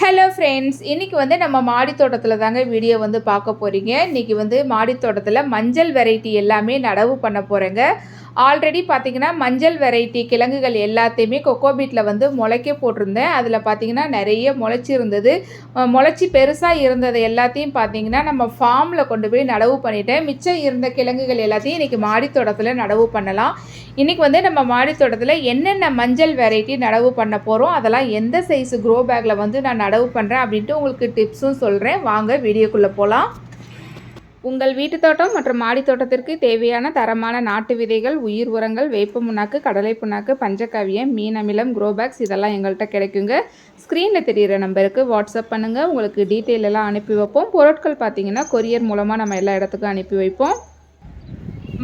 Hello friends இன்றைக்கி வந்து நம்ம மாடி தோட்டத்தில் தாங்க வீடியோ வந்து பார்க்க போகிறீங்க இன்றைக்கி வந்து மாடி தோட்டத்தில் மஞ்சள் வெரைட்டி எல்லாமே நடவு பண்ண போகிறேங்க ஆல்ரெடி பார்த்திங்கன்னா மஞ்சள் வெரைட்டி கிழங்குகள் எல்லாத்தையுமே கொக்கோபீட்டில் வந்து முளைக்க போட்டிருந்தேன். அதில் பார்த்தீங்கன்னா நிறைய முளைச்சி இருந்தது முளைச்சி பெருசாக இருந்தது எல்லாத்தையும் பார்த்திங்கன்னா நம்ம ஃபார்மில் கொண்டு போய் நடவு பண்ணிட்டேன். மிச்சம் இருந்த கிழங்குகள் எல்லாத்தையும் இன்றைக்கி மாடித்தோட்டத்தில் நடவு பண்ணலாம். இன்றைக்கி வந்து நம்ம மாடித்தோட்டத்தில் என்னென்ன மஞ்சள் வெரைட்டி நடவு பண்ண போகிறோம் அதெல்லாம் எந்த சைஸு க்ரோ பேக்கில் வந்து நான் நடவு பண்ணுறேன் அப்படின்ட்டு உங்களுக்கு டிப்ஸும் சொல்கிறேன் வாங்க வீடியோக்குள்ளே போகலாம் உங்கள் வீட்டு தோட்டம் மற்றும் மாடி தோட்டத்திற்கு தேவையான தரமான நாட்டு விதைகள் உயிர் உரங்கள் வேப்ப புண்ணாக்கு கடலை புண்ணாக்கு பஞ்சகாவியம் மீன் அமிலம் க்ரோபேக்ஸ் இதெல்லாம் எங்கள்கிட்ட கிடைக்குங்க. ஸ்க்ரீனில் தெரிகிற நம்பருக்கு வாட்ஸ்அப் பண்ணுங்கள் உங்களுக்கு டீட்டெயில் எல்லாம் அனுப்பி வைப்போம். பொருட்கள் பார்த்தீங்கன்னா கொரியர் மூலமாக நம்ம எல்லா இடத்துக்கும் அனுப்பி வைப்போம்.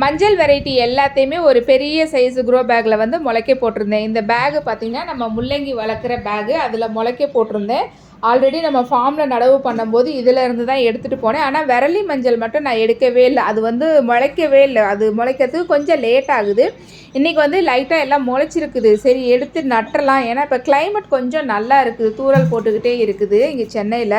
மஞ்சள் வெரைட்டி எல்லாத்தையுமே ஒரு பெரிய சைஸ் க்ரோ பேக்கில் வந்து முளைக்க போட்டிருந்தேன். இந்த பேகு பார்த்திங்கன்னா நம்ம முள்ளங்கி வளர்க்குற பேகு அதில் முளைக்க போட்டிருந்தேன். ஆல்ரெடி நம்ம ஃபார்மில் நடவு பண்ணும்போது இதில் இருந்து தான் எடுத்துகிட்டு போனேன். ஆனால் விரலி மஞ்சள் மட்டும் நான் எடுக்கவே இல்லை. அது வந்து முளைக்கவே இல்லை. அது முளைக்கிறதுக்கு கொஞ்சம் லேட் ஆகுது. இன்றைக்கி வந்து லைட்டாக எல்லாம் முளைச்சிருக்குது. சரி எடுத்து நட்டலாம் ஏன்னா இப்போ கிளைமேட் கொஞ்சம் நல்லா இருக்குது. தூறல் போட்டுக்கிட்டே இருக்குது இங்கே சென்னையில்.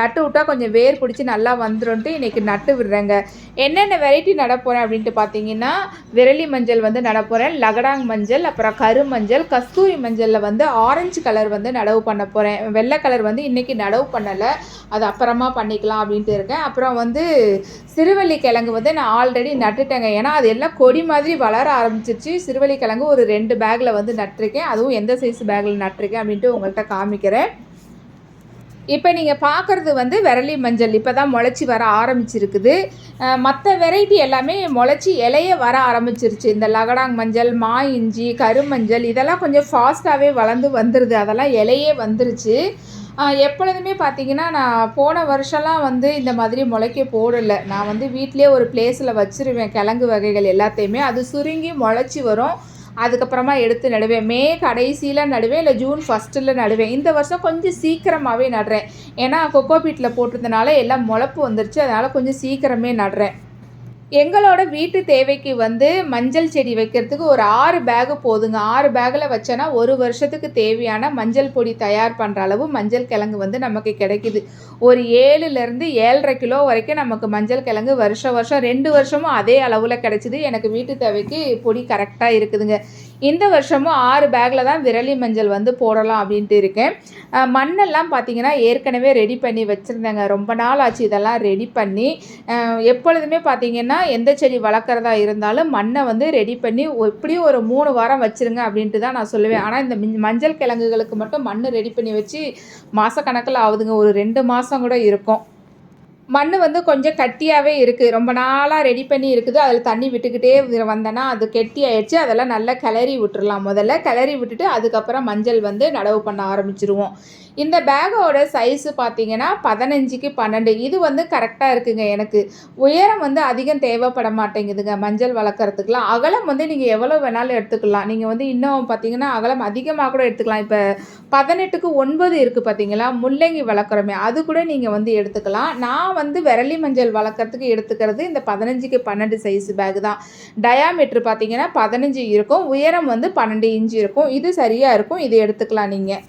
நட்டு விட்டால் கொஞ்சம் வேர் பிடிச்சி நல்லா வந்துடும்ட்டு இன்றைக்கி நட்டு விடுறேங்க. என்னென்ன வெரைட்டி நடப்போகிறேன் அப்படின்ட்டு பார்த்தீங்கன்னா விரலி மஞ்சள் வந்து நடப்போகிறேன் லகடாங் மஞ்சள் அப்புறம் கரு மஞ்சள் கஸ்தூரி மஞ்சளில் வந்து ஆரஞ்சு கலர் வந்து நடவு பண்ண போகிறேன் வெள்ளை கலர் வந்து வந்து இன்றைக்கி நடவு பண்ணலை. அது அப்புறமா பண்ணிக்கலாம் அப்படின்ட்டு இருக்கேன். அப்புறம் வந்து சிறுவள்ளி கிழங்கு வந்து நான் ஆல்ரெடி நட்டுட்டேங்க. ஏன்னா அது எல்லாம் கொடி மாதிரி வளர ஆரம்பிச்சிருச்சு. சிறுவள்ளி கிழங்கு ஒரு ரெண்டு பேக்கில் வந்து நட்டிருக்கேன். அதுவும் எந்த சைஸ் பேக்கில் நட்டிருக்கேன் அப்படின்ட்டு உங்கள்கிட்ட காமிக்கிறேன். இப்போ நீங்கள் பார்க்குறது வந்து விரலி மஞ்சள். இப்போ தான் முளைச்சி வர ஆரம்பிச்சிருக்குது. மற்ற வெரைட்டி எல்லாமே முளைச்சி இலைய வர ஆரம்பிச்சிருச்சு. இந்த லகடாங் மஞ்சள் மா இஞ்சி கருமஞ்சள் இதெல்லாம் கொஞ்சம் ஃபாஸ்ட்டாகவே வளர்ந்து வந்துடுது அதெல்லாம் இலையே வந்துருச்சு. எப்பொழுதுமே பார்த்தீங்கன்னா நான் போன வருஷம்லாம் வந்து இந்த மாதிரி முளைக்க போடலை. நான் வந்து வீட்டிலே ஒரு பிளேஸில் வச்சிருவேன் கிழங்கு வகைகள் எல்லாத்தையுமே. அது சுருங்கி முளைச்சி வரும். அதுக்கப்புறமா எடுத்து நடுவேன். மே கடைசியில் நடுவேன் இல்லை ஜூன் ஃபஸ்ட்டில் நடுவேன். இந்த வருஷம் கொஞ்சம் சீக்கிரமாகவே நடுறேன். ஏன்னா கொக்கோ பீட்டில் போட்டிருந்தனால எல்லாம் முளப்பு வந்துருச்சு. அதனால் கொஞ்சம் சீக்கிரமே நடுறேன். எங்களோட வீட்டு தேவைக்கு வந்து மஞ்சள் செடி வைக்கிறதுக்கு ஒரு ஆறு பேகு போதுங்க. ஆறு பேக்கில் வச்சோன்னா ஒரு வருஷத்துக்கு தேவையான மஞ்சள் பொடி தயார் பண்ணுற அளவு மஞ்சள் கிழங்கு வந்து நமக்கு கிடைக்குது. ஒரு ஏழுலேருந்து ஏழரை கிலோ வரைக்கும் நமக்கு மஞ்சள் கிழங்கு வருஷம் வருஷம் ரெண்டு வருஷமும் அதே அளவில் கிடைச்சிது. எனக்கு வீட்டு தேவைக்கு பொடி கரெக்டாக இருக்குதுங்க. இந்த வருஷமும் ஆறு பேக்கில் தான் விரலி மஞ்சள் வந்து போடலாம் அப்படின்ட்டு இருக்கேன். மண்ணெல்லாம் பார்த்திங்கன்னா ஏற்கனவே ரெடி பண்ணி வச்சுருந்தேங்க. ரொம்ப நாள் ஆச்சு இதெல்லாம் ரெடி பண்ணி. எப்பொழுதுமே பார்த்தீங்கன்னா எந்த செடி வளர்க்குறதா இருந்தாலும் மண்ணை வந்து ரெடி பண்ணி எப்படியும் ஒரு மூணு வாரம் வச்சுருங்க அப்படின்ட்டு தான் நான் சொல்லுவேன். ஆனால் இந்த மஞ்சள் கிழங்குகளுக்கு மட்டும் மண் ரெடி பண்ணி வச்சு மாதக்கணக்கில் ஆகுதுங்க. ஒரு ரெண்டு மாதம் கூட இருக்கும். மண் வந்து கொஞ்சம் கட்டியாகவே இருக்குது ரொம்ப நாளாக ரெடி பண்ணி இருக்குது. அதில் தண்ணி விட்டுக்கிட்டே வந்தேன்னா அது கெட்டி ஆயிடுச்சு. அதெல்லாம் நல்லா கிளறி விட்டுறலாம். முதல்ல கிளறி விட்டுட்டு அதுக்கப்புறம் மஞ்சள் வந்து நடவு பண்ண ஆரம்பிச்சிருவோம். இந்த பேக்கோட சைஸு பார்த்தீங்கன்னா பதினஞ்சுக்கு பன்னெண்டு. இது வந்து கரெக்டாக இருக்குங்க எனக்கு. உயரம் வந்து அதிகம் தேவைப்பட மாட்டேங்குதுங்க. மஞ்சள் வளர்க்குறதுக்குலாம். அகலம் வந்து நீங்கள் எவ்வளோ வேணாலும் எடுத்துக்கலாம். நீங்கள் வந்து இன்னும் பார்த்தீங்கன்னா அகலம் அதிகமாக கூட எடுத்துக்கலாம். இப்போ பதினெட்டுக்கு ஒன்பது இருக்குது பார்த்தீங்களா? முள்ளங்கி வளர்க்குறோமே அது கூட நீங்கள் வந்து எடுத்துக்கலாம். நான் வந்து விரலி மஞ்சள் வளர்க்குறதுக்கு எடுத்துக்கிறது இந்த பதினஞ்சுக்கு பன்னெண்டு சைஸ் பேக் தான். டயாமீட்ரு பார்த்தீங்கன்னா பதினஞ்சு இருக்கும். உயரம் வந்து பன்னெண்டு இன்ச்சு இருக்கும். இது சரியாக இருக்கும். இது எடுத்துக்கலாம் நீங்கள்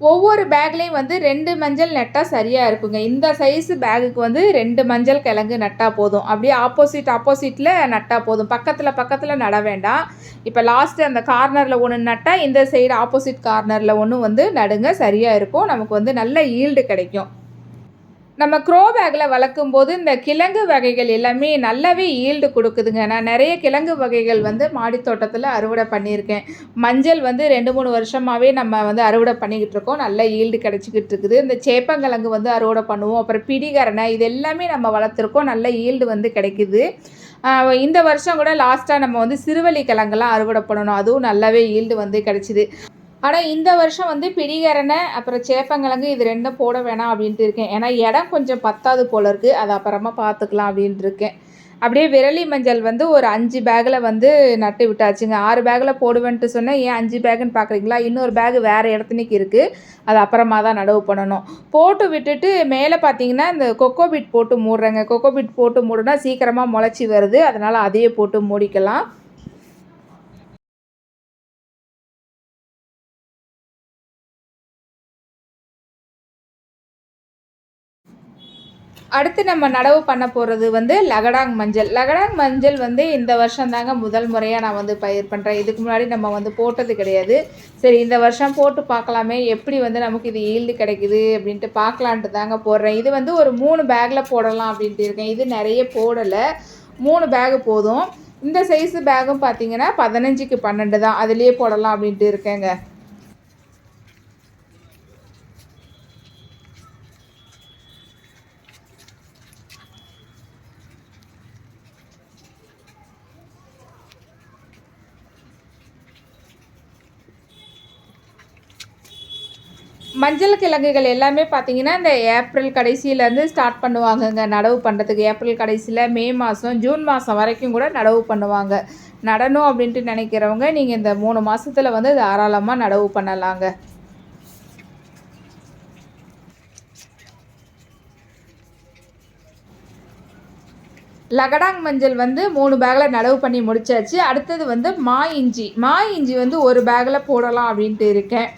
ஒவ்வொரு பேக்லேயும் வந்து ரெண்டு மஞ்சள் நட்டால் சரியாக இருக்குங்க. இந்த சைஸ் பேகுக்கு வந்து ரெண்டு மஞ்சள் கிழங்கு நட்டால் போதும். அப்படியே ஆப்போசிட் ஆப்போசிட்டில் நட்டால் போதும். பக்கத்தில் பக்கத்தில் நட வேண்டாம். இப்போ லாஸ்ட்டு அந்த கார்னரில் ஒன்று நட்டால் இந்த சைடு ஆப்போசிட் கார்னரில் ஒன்று வந்து நடுங்க சரியாக இருக்கும். நமக்கு வந்து நல்ல ஈல்டு கிடைக்கும். நம்ம க்ரோ பேக்கில் வளர்க்கும் போது இந்த கிழங்கு வகைகள் எல்லாமே நல்லாவே ஈல்டு கொடுக்குதுங்க. நான் நிறைய கிழங்கு வகைகள் வந்து மாடி தோட்டத்தில் அறுவடை பண்ணியிருக்கேன். மஞ்சள் வந்து ரெண்டு மூணு வருஷமாகவே நம்ம வந்து அறுவடை பண்ணிக்கிட்டு இருக்கோம். நல்ல ஈல்டு கிடச்சிக்கிட்டு இருக்குது. இந்த சேப்பங்கிழங்கு வந்து அறுவடை பண்ணுவோம். அப்புறம் பிடிகரணை இது எல்லாமே நம்ம வளர்த்துருக்கோம். நல்ல ஈல்டு வந்து கிடைக்குது. இந்த வருஷம் கூட லாஸ்ட்டாக நம்ம வந்து சிறுவலி கிழங்கெல்லாம் அறுவடை பண்ணணும். அதுவும் நல்லாவே ஈல்டு வந்து கிடச்சிது. ஆனால் இந்த வருஷம் வந்து பிடிகரணை அப்புறம் சேப்பங்கிழங்கு இது ரெண்டும் போட வேணாம் அப்படின்ட்டு இருக்கேன். ஏன்னா இடம் கொஞ்சம் பத்தாது போல இருக்குது அது அப்புறமா பார்த்துக்கலாம் அப்படின்ட்டு இருக்கேன். அப்படியே விரலி மஞ்சள் வந்து ஒரு அஞ்சு பேக்கில் வந்து நட்டு விட்டாச்சுங்க. ஆறு பேக்கில் போடுவேன்ட்டு சொன்னேன். ஏன் அஞ்சு பேக்குன்னு பார்க்குறீங்களா? இன்னொரு பேக் வேறு இடத்துனைக்கு இருக்குது அது அப்புறமா தான் நடவு பண்ணணும். போட்டு விட்டுட்டு மேலே பார்த்தீங்கன்னா இந்த கொக்கோபிட் போட்டு மூடுறேங்க. கொக்கோபிட் போட்டு மூடுனா சீக்கிரமாக முளைச்சி வருது. அதனால் அதையே போட்டு மூடிக்கலாம். அடுத்து நம்ம நடவு பண்ண போகிறது வந்து லகடாங் மஞ்சள். லகடாங் மஞ்சள் வந்து இந்த வருஷம் தாங்க முதல் முறையாக நான் வந்து பயிர் பண்ணுறேன் இதுக்கு முன்னாடி நம்ம வந்து போட்டது கிடையாது. சரி இந்த வருஷம் போட்டு பார்க்கலாமே. எப்படி வந்து நமக்கு இது ஈல்டு கிடைக்குது அப்படின்ட்டு பார்க்கலான்ட்டு தாங்க போடுறேன். இது வந்து ஒரு மூணு பேக்கில் போடலாம் அப்படின்ட்டு இருக்கேன். இது நிறைய போடலை. மூணு பேகு போதும். இந்த சைஸு பேகும் பார்த்தீங்கன்னா பதினஞ்சுக்கு பன்னெண்டு தான். அதுலேயே போடலாம் அப்படின்ட்டு இருக்கேங்க. மஞ்சள் கிழங்குகள் எல்லாமே பார்த்தீங்கன்னா இந்த ஏப்ரல் கடைசியிலேருந்து ஸ்டார்ட் பண்ணுவாங்கங்க. நடவு பண்ணுறதுக்கு ஏப்ரல் கடைசியில் மே மாதம் ஜூன் மாதம் வரைக்கும் கூட நடவு பண்ணுவாங்க. நடணும் அப்படின்ட்டு நினைக்கிறவங்க நீங்கள் இந்த மூணு மாதத்தில் வந்து தாராளமாக நடவு பண்ணலாங்க. லகடாங் மஞ்சள் வந்து மூணு பேக்கில் நடவு பண்ணி முடிச்சாச்சு. அடுத்தது வந்து மா இஞ்சி. மா இஞ்சி வந்து ஒரு பேக்கில் போடலாம் அப்படின்ட்டு இருக்கேன்.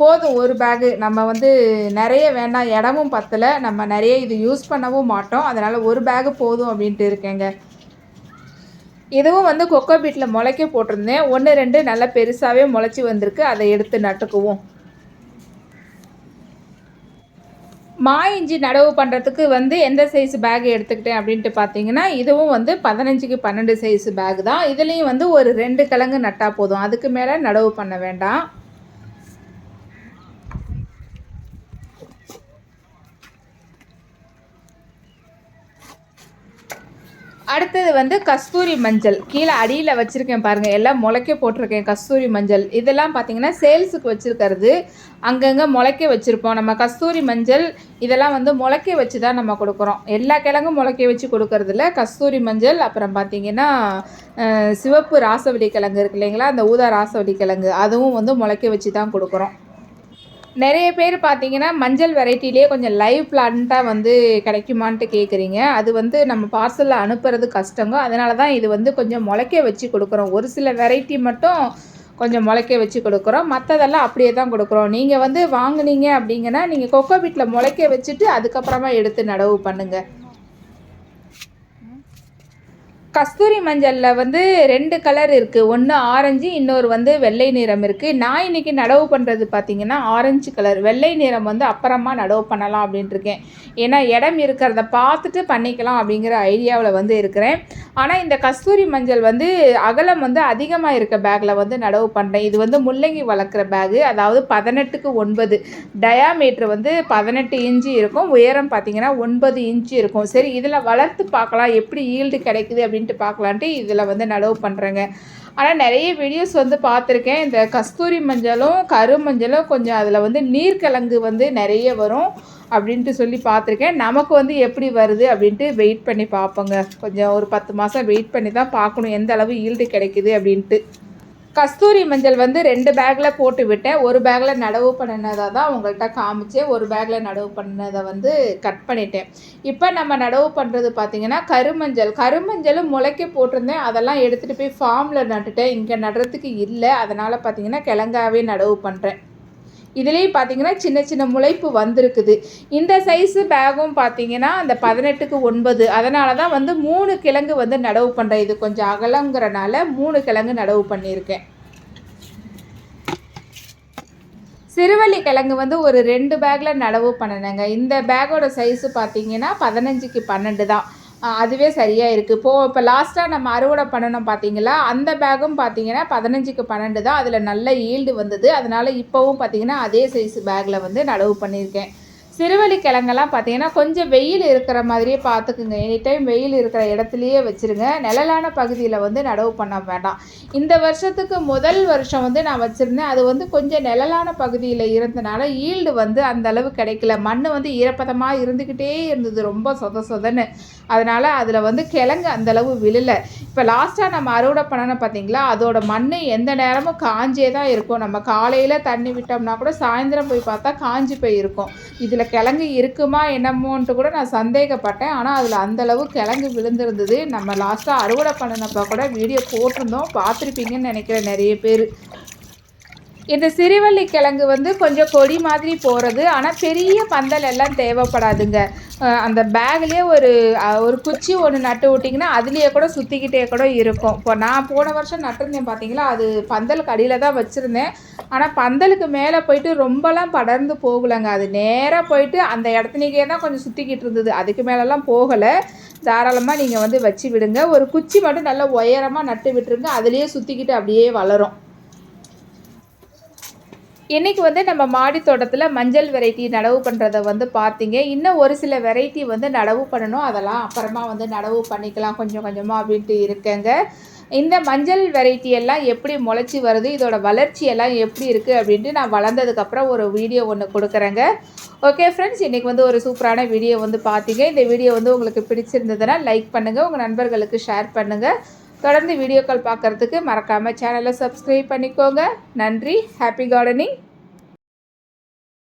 போதும் ஒரு பேகு நம்ம வந்து நிறைய வேண்டாம் இடமும் பத்தலை. நம்ம நிறைய இது யூஸ் பண்ணவும் மாட்டோம். அதனால் ஒரு பேகு போதும் அப்படின்ட்டு இருக்கேங்க. இதுவும் வந்து கொக்கோ பீட்டில் முளைக்க போட்டிருந்தேன். ஒன்று ரெண்டு நல்லா பெருசாகவே முளைச்சி வந்திருக்கு. அதை எடுத்து நட்டுக்குவோம். மா இஞ்சி நடவு பண்ணுறதுக்கு வந்து எந்த சைஸ் பேக் எடுத்துக்கிட்டேன் அப்படின்ட்டு பார்த்தீங்கன்னா இதுவும் வந்து பதினஞ்சுக்கு பன்னெண்டு சைஸ் பேக் தான். இதுலேயும் வந்து ஒரு ரெண்டு கிழங்கு நட்டால் போதும். அதுக்கு மேலே நடவு பண்ண வேண்டாம். அடுத்தது வந்து கஸ்தூரி மஞ்சள். கீழே அடியில் வச்சுருக்கேன் பாருங்கள் எல்லாம் முளைக்க போட்டிருக்கேன் கஸ்தூரி மஞ்சள். இதெல்லாம் பார்த்தீங்கன்னா சேல்ஸுக்கு வச்சுருக்கிறது. அங்கங்கே முளைக்க வச்சுருப்போம். நம்ம கஸ்தூரி மஞ்சள் இதெல்லாம் வந்து முளைக்க வச்சு தான் நம்ம கொடுக்குறோம். எல்லா கிழங்கும் முளைக்க வச்சு கொடுக்கறதில்ல. கஸ்தூரி மஞ்சள் அப்புறம் பார்த்திங்கன்னா சிவப்பு ராசவடி கிழங்கு இருக்கு இல்லைங்களா? அந்த ஊதா ராசவடி கிழங்கு. அதுவும் வந்து முளைக்க வச்சு தான் கொடுக்குறோம். நிறைய பேர் பார்த்தீங்கன்னா மஞ்சள் வெரைட்டிலே கொஞ்சம் லைவ் பிளான்ட்டாக வந்து கிடைக்குமான்ட்டு கேட்குறீங்க அது வந்து நம்ம பார்சலில் அனுப்புறது கஷ்டங்க. அதனால தான் இது வந்து கொஞ்சம் முளைக்க வச்சு கொடுக்குறோம். ஒரு சில வெரைட்டி மட்டும் கொஞ்சம் முளைக்க வச்சு கொடுக்குறோம். மற்றதெல்லாம் அப்படியே தான் கொடுக்குறோம். நீங்கள் வந்து வாங்குனீங்க அப்படிங்கன்னா நீங்கள் கொக்கோ வீட்டில் முளைக்க வச்சுட்டு அதுக்கப்புறமா எடுத்து நடவு பண்ணுங்கள் கஸ்தூரி மஞ்சளில் வந்து ரெண்டு கலர் இருக்குது ஒன்று ஆரஞ்சு இன்னொரு வந்து வெள்ளை நிறம் இருக்குது நான் இன்றைக்கி நடவு பண்ணுறது பார்த்திங்கன்னா ஆரஞ்சு கலர். வெள்ளை நிறம் வந்து அப்புறமா நடவு பண்ணலாம் அப்படின்ட்டுருக்கேன் ஏன்னா இடம் இருக்கிறத பார்த்துட்டு பண்ணிக்கலாம் அப்படிங்கிற ஐடியாவில் வந்து இருக்கிறேன். ஆனால் இந்த கஸ்தூரி மஞ்சள் வந்து அகலம் வந்து அதிகமாக இருக்க பேக்கில் வந்து நடவு பண்ணுறேன் இது வந்து முள்ளங்கி வளர்க்குற பேகு. அதாவது பதினெட்டுக்கு ஒன்பது. டயாமீட்ரு வந்து பதினெட்டு இன்ச்சு இருக்கும். உயரம் பார்த்திங்கன்னா ஒன்பது இன்ச்சு இருக்கும். சரி இதில் வளர்த்து பார்க்கலாம். எப்படி ஈல்டு கிடைக்குது அப்படின்னு அப்படின்ட்டு பார்க்கலான்ட்டு இதில் வந்து நடவு பண்ணுறேங்க. ஆனால் நிறைய வீடியோஸ் வந்து பார்த்துருக்கேன். இந்த கஸ்தூரி மஞ்சளும் கரு மஞ்சளும் கொஞ்சம் அதில் வந்து நீர்க்கிழங்கு வந்து நிறைய வரும் அப்படின்ட்டு சொல்லி பார்த்துருக்கேன். நமக்கு வந்து எப்படி வருது அப்படின்ட்டு வெயிட் பண்ணி பார்ப்போங்க. கொஞ்சம் ஒரு பத்து மாதம் வெயிட் பண்ணி தான் பார்க்கணும். எந்த அளவு ஈல்டு கிடைக்குது அப்படின்ட்டு. கஸ்தூரி மஞ்சள் வந்து ரெண்டு பேக்கில் போட்டு விட்டேன். ஒரு பேக்கில் நடவு பண்ணினதை தான் உங்கள்கிட்ட காமிச்சேன். ஒரு பேக்கில் நடவு பண்ணதை வந்து கட் பண்ணிட்டேன். இப்போ நம்ம நடவு பண்ணுறது பார்த்திங்கன்னா கருமஞ்சள். கருமஞ்சளும் முளைக்க போட்டிருந்தேன். அதெல்லாம் எடுத்துகிட்டு போய் ஃபார்மில் நட்டுட்டேன். இங்கே நடுறதுக்கு இல்லை. அதனால் பார்த்திங்கன்னா கிழங்காவே நடவு பண்ணுறேன் இதுலேயும் பார்த்தீங்கன்னா சின்ன சின்ன முளைப்பு வந்திருக்குது. இந்த சைஸு பேகும் பார்த்தீங்கன்னா அந்த பதினெட்டுக்கு ஒன்பது. அதனால தான் வந்து மூணு கிழங்கு வந்து நடவு பண்ணுறேன் இது கொஞ்சம் அகலங்கிறனால மூணு கிழங்கு நடவு பண்ணியிருக்கேன். சிறுவள்ளி கிழங்கு வந்து ஒரு ரெண்டு பேக்கில் நடவு பண்ணினேங்க. இந்த பேக்கோட சைஸு பார்த்தீங்கன்னா பதினஞ்சுக்கு பன்னெண்டு தான். அதுவே சரியாக இருக்குது இப்போது இப்போ லாஸ்ட்டாக நம்ம அறுவடை பண்ணணும் பார்த்தீங்களா அந்த பேக்கும் பார்த்தீங்கன்னா பதினஞ்சுக்கு பன்னெண்டு தான். அதில் நல்ல ஈல்டு வந்தது. அதனால் இப்போவும் பார்த்தீங்கன்னா அதே சைஸ் பேக்கில் வந்து நடவு பண்ணியிருக்கேன். சிறுவழி கிழங்கெல்லாம் பார்த்தீங்கன்னா கொஞ்சம் வெயில் இருக்கிற மாதிரியே பார்த்துக்குங்க. எனி டைம் வெயில் இருக்கிற இடத்துலையே வச்சுருங்க. நிழலான பகுதியில் வந்து நடவு பண்ண வேண்டாம். இந்த வருஷத்துக்கு முதல் வருஷம் வந்து நான் வச்சுருந்தேன். அது வந்து கொஞ்சம் நிழலான பகுதியில் இருந்தனால ஈல்டு வந்து அந்த அளவு கிடைக்கல. மண் வந்து ஈரப்பதமாக இருந்துக்கிட்டே இருந்தது. ரொம்ப சொத சொதன்னு. அதனால் அதில் வந்து கிழங்கு அந்தளவு விழலை. இப்போ லாஸ்ட்டாக நம்ம அறுவடை பண்ணணும் பார்த்தீங்களா? அதோட மண் எந்த நேரமும் காஞ்சே தான் இருக்கும். நம்ம காலையில் தண்ணி விட்டோம்னா கூட சாயந்தரம் போய் பார்த்தா காஞ்சி போய் இருக்கும் இதில் கிழங்கு இருக்குமா என்னமோன்ட்டு கூட நான் சந்தேகப்பட்டேன். ஆனால் அதில் அந்தளவு கிழங்கு விழுந்திருந்தது. நம்ம லாஸ்ட்டாக அறுவடை பண்ணினப்போ கூட வீடியோ போட்டிருந்தோம். பார்த்துருப்பீங்கன்னு நினைக்கிறேன் நிறைய பேர். இந்த சிறுவள்ளி கிழங்கு வந்து கொஞ்சம் கொடி மாதிரி போகிறது ஆனால் பெரிய பந்தல் எல்லாம் தேவைப்படாதுங்க. அந்த பேக்லேயே ஒரு ஒரு குச்சி ஒன்று நட்டு விட்டிங்கன்னா அதுலேயே கூட சுற்றிக்கிட்டே கூட இருக்கும். இப்போ நான் போன வருஷம் நட்டிருந்தேன் பார்த்தீங்களா அது பந்தலுக்கு அடியில் தான் வச்சுருந்தேன். ஆனால் பந்தலுக்கு மேலே போயிட்டு ரொம்பலாம் படர்ந்து போகலைங்க. அது நேராக போயிட்டு அந்த இடத்துலேயே தான் கொஞ்சம் சுற்றிக்கிட்டு இருந்தது. அதுக்கு மேலெல்லாம் போகலை. தாராளமாக நீங்கள் வந்து வச்சு விடுங்க. ஒரு குச்சி மட்டும் நல்லா உயரமாக நட்டு விட்டுருங்க. அதுலேயே சுற்றிக்கிட்டு அப்படியே வளரும். இன்றைக்கி வந்து நம்ம மாடி தோட்டத்தில் மஞ்சள் வெரைட்டி நடவு பண்ணுறத வந்து பார்த்தீங்க. இன்னும் ஒரு சில வெரைட்டி வந்து நடவு பண்ணணும். அதெல்லாம் அப்புறமா வந்து நடவு பண்ணிக்கலாம். கொஞ்சம் கொஞ்சமாக அப்படின்ட்டு இருக்கேங்க. இந்த மஞ்சள் வெரைட்டி எல்லாம் எப்படி முளைச்சி வருது? இதோட வளர்ச்சி எல்லாம் எப்படி இருக்குது அப்படின்ட்டு நான் வளர்ந்ததுக்கப்புறம் ஒரு வீடியோ ஒன்று கொடுக்குறேங்க. ஓகே ஃப்ரெண்ட்ஸ் இன்றைக்கி வந்து ஒரு சூப்பரான வீடியோ வந்து பார்த்தீங்க. இந்த வீடியோ வந்து உங்களுக்கு பிடிச்சிருந்ததுன்னா லைக் பண்ணுங்கள் உங்கள் நண்பர்களுக்கு ஷேர் பண்ணுங்கள் தொடர்ந்து வீடியோக்கள் பார்க்குறதுக்கு மறக்காமல் சேனலை சப்ஸ்கிரைப் பண்ணிக்கோங்க. நன்றி. Happy gardening